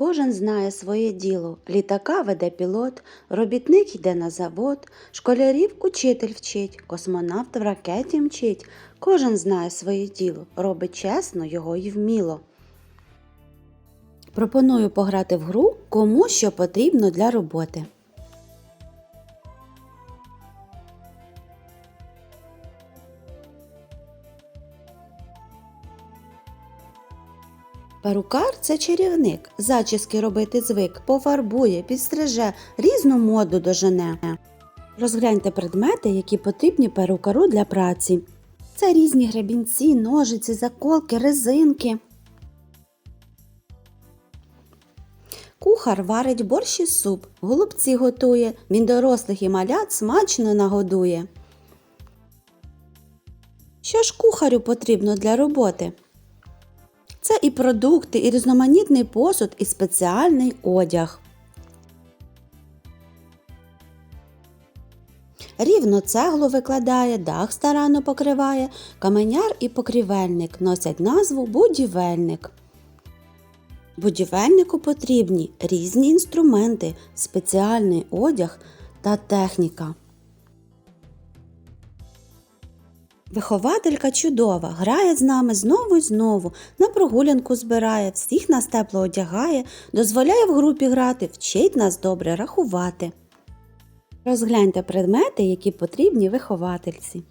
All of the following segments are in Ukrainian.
Кожен знає своє діло. Літака веде пілот, робітник йде на завод, школярів учитель вчить, космонавт в ракеті мчить. Кожен знає своє діло, робить чесно його й вміло. Пропоную пограти в гру кому що потрібно для роботи. Перукар це чарівник, зачіски робити звик, пофарбує, підстриже, різну моду дожене. Розгляньте предмети, які потрібні перукару для праці. Це різні гребінці, ножиці, заколки, резинки. Кухар варить борщ і суп, голубці готує, він дорослих і малят смачно нагодує. Що ж кухарю потрібно для роботи? Це і продукти, і різноманітний посуд, і спеціальний одяг. Рівно цеглу викладає, дах старанно покриває, каменяр і покрівельник носять назву будівельник. Будівельнику потрібні різні інструменти, спеціальний одяг та техніка. Вихователька чудова, грає з нами знову й знову, на прогулянку збирає, всіх нас тепло одягає, дозволяє в групі грати, вчить нас добре рахувати. Розгляньте предмети, які потрібні виховательці.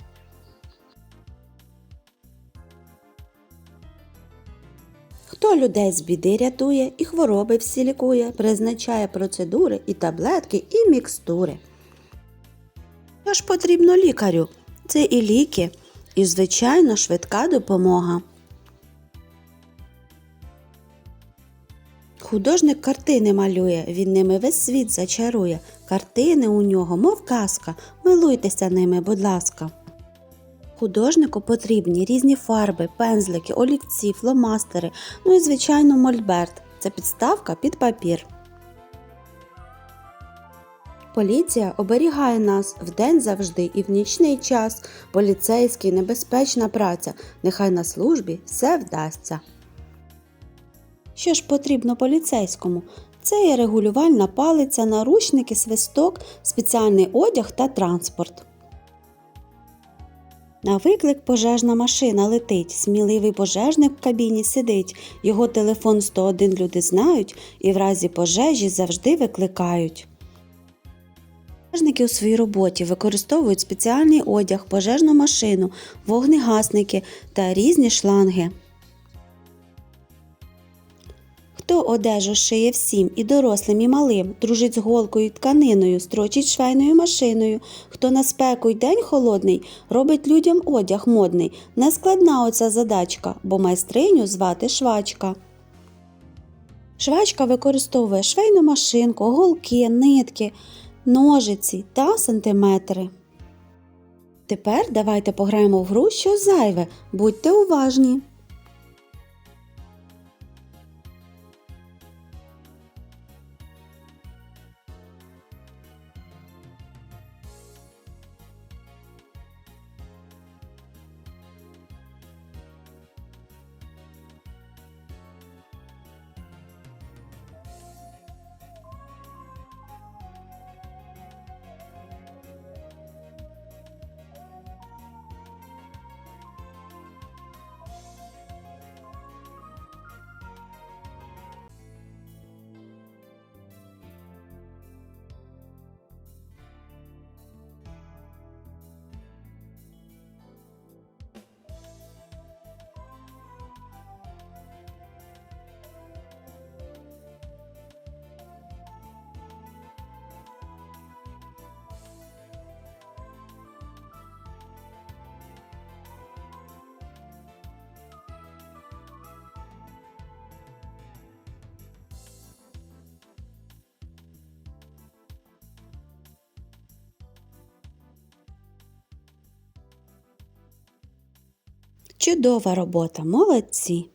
Хто людей з біди рятує і хвороби всі лікує, призначає процедури і таблетки, і мікстури. Що ж потрібно лікарю? Це і ліки, і, звичайно, швидка допомога. Художник картини малює, він ними весь світ зачарує. Картини у нього, мов казка, милуйтеся ними, будь ласка. Художнику потрібні різні фарби, пензлики, олівці, фломастери, ну і, звичайно, мольберт це підставка під папір. Поліція оберігає нас вдень завжди і в нічний час. Поліцейський небезпечна праця. Нехай на службі все вдасться. Що ж потрібно поліцейському? Це є регулювальна палиця, наручники, свисток, спеціальний одяг та транспорт. На виклик пожежна машина летить, сміливий пожежник в кабіні сидить, його телефон 101 люди знають і в разі пожежі завжди викликають. Пожежники у своїй роботі використовують спеціальний одяг, пожежну машину, вогнегасники та різні шланги. Хто одежу шиє всім і дорослим, і малим, дружить з голкою і тканиною, строчить швейною машиною, хто на спеку й день холодний, робить людям одяг модний, нескладна оця задачка, бо майстриню звати швачка. Швачка використовує швейну машинку, голки, нитки, ножиці та сантиметри. Тепер давайте пограємо в гру, що зайве. Будьте уважні. Чудова робота, молодці!